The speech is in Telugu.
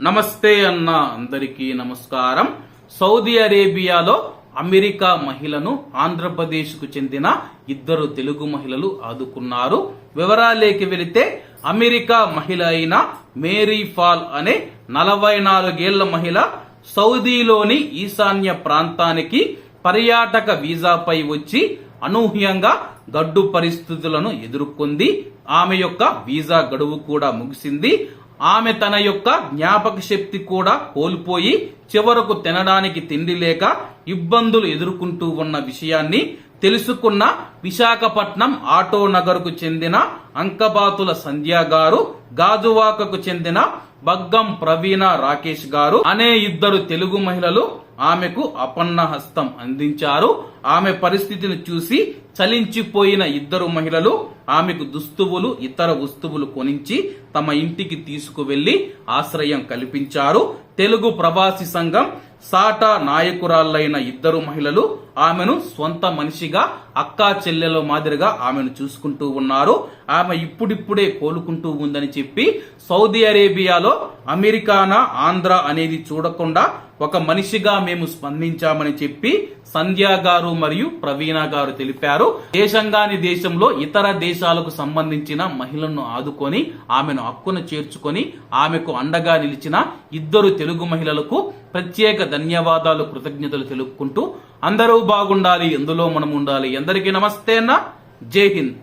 నమస్తే అన్న అందరికీ నమస్కారం. సౌదీ అరేబియాలో అమెరికా మహిళను ఆంధ్రప్రదేశ్కు చెందిన ఇద్దరు తెలుగు మహిళలు ఆదుకున్నారు. వివరాలేకి వెళితే అమెరికా మహిళ అయిన మేరీ ఫాల్ అనే నలభై నాలుగేళ్ళ మహిళ సౌదీలోని ఈశాన్య ప్రాంతానికి పర్యాటక వీసాపై వచ్చి అనూహ్యంగా గడ్డు పరిస్థితులను ఎదుర్కొంది. ఆమె యొక్క వీసా గడువు కూడా ముగిసింది. ఆమె తన యొక్క జ్ఞాపక శక్తి కూడా కోల్పోయి చివరకు తినడానికి తిండి లేక ఇబ్బందులు ఎదుర్కొంటూ ఉన్న విషయాన్ని తెలుసుకున్న విశాఖపట్నం ఆటో నగర్కు చెందిన అంకబాతుల సంధ్య గారు గాజువాకకు చెందిన బగ్గం ప్రవీణ రాకేష్ గారు అనే ఇద్దరు తెలుగు మహిళలు ఆమెకు అపన్న హస్తం అందించారు. ఆమె పరిస్థితిని చూసి చలించిపోయిన ఇద్దరు మహిళలు ఆమెకు దుస్తువులు ఇతర వస్తువులు కొనించి తమ ఇంటికి తీసుకువెళ్ళి ఆశ్రయం కల్పించారు. తెలుగు ప్రవాసి సంఘం సాటా నాయకురాళ్ళైన ఇద్దరు మహిళలు ఆమెను సొంత మనిషిగా అక్కా చెల్లెల మాదిరిగా ఆమెను చూసుకుంటూ ఉన్నారు. ఆమె ఇప్పుడిప్పుడే కోలుకుంటూ ఉందని చెప్పి సౌదీ అరేబియాలో అమెరికానా ఆంధ్ర అనేది చూడకుండా ఒక మనిషిగా మేము స్పందించామని చెప్పి సంధ్యా గారు మరియు ప్రవీణ గారు తెలిపారు. దేశంగాని దేశంలో ఇతర దేశాలకు సంబంధించిన మహిళలను ఆదుకొని ఆమెను హక్కును చేర్చుకొని ఆమెకు అండగా నిలిచిన ఇద్దరు తెలుగు మహిళలకు ప్రత్యేక ధన్యవాదాలు కృతజ్ఞతలు తెలుపుకుంటూ అందరూ బాగుండాలి ఎందులో మనం ఉండాలి. అందరికీ నమస్తే అన్న. జై హింద్.